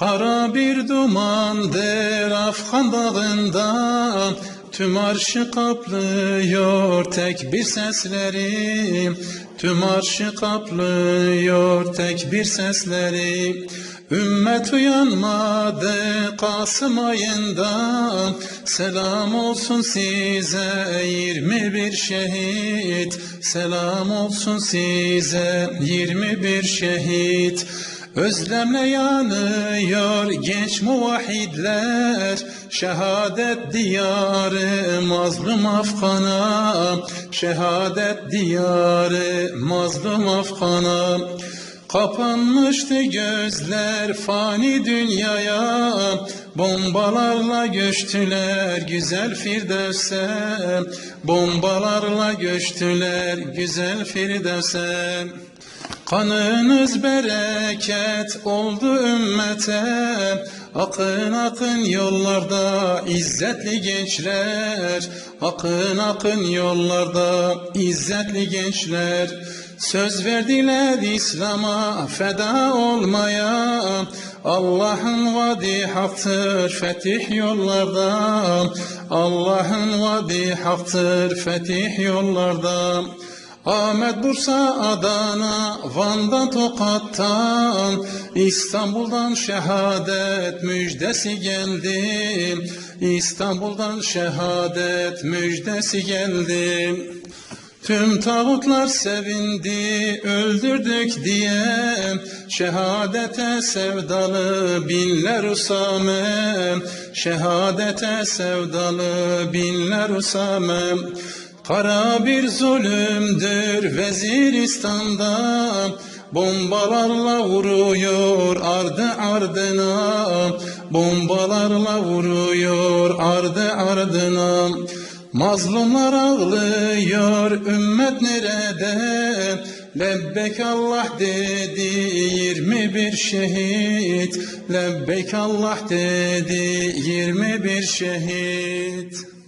Kara bir dumandır Afgan dağında Tüm arşı kaplıyor tek bir sesleri Tüm arşı kaplıyor tek bir sesleri Ümmet uyanmadı Kasım ayında Selam olsun size 21 şehit. Selam olsun size 21 şehit Özlemle yanıyor genç muvahhidler Şehadet diyarı mazlum Afgan'a Şehadet diyarı mazlum Afgan'a Kapanmıştı gözler fani dünyaya Bombalarla göçtüler güzel Firdevs'e. Bombalarla göçtüler güzel Firdevs'e Kanınız bereket oldu ümmete. Akın akın yollarda izzetli gençler. Akın akın yollarda izzetli gençler. Söz verdiler İslam'a feda olmaya. Allah'ın vaadi haktır fetih yollarda. Allah'ın vaadi haktır fetih yollarda Ahmet Bursa Adana Van'dan Tokat'tan İstanbul'dan şehadet müjdesi geldi. İstanbul'dan şehadet müjdesi geldi. Tüm tağutlar sevindi öldürdük diye. Şehadete sevdalı binler Usame. Şehadete sevdalı binler Usame Kara bir zulümdür Veziristan'da. Bombalarla vuruyor ardı ardına. Bombalarla vuruyor ardı ardına. Mazlumlar ağlıyor ümmet nerede? Lebbek Allah dedi 21 şehit. Lebbek Allah dedi 21 şehit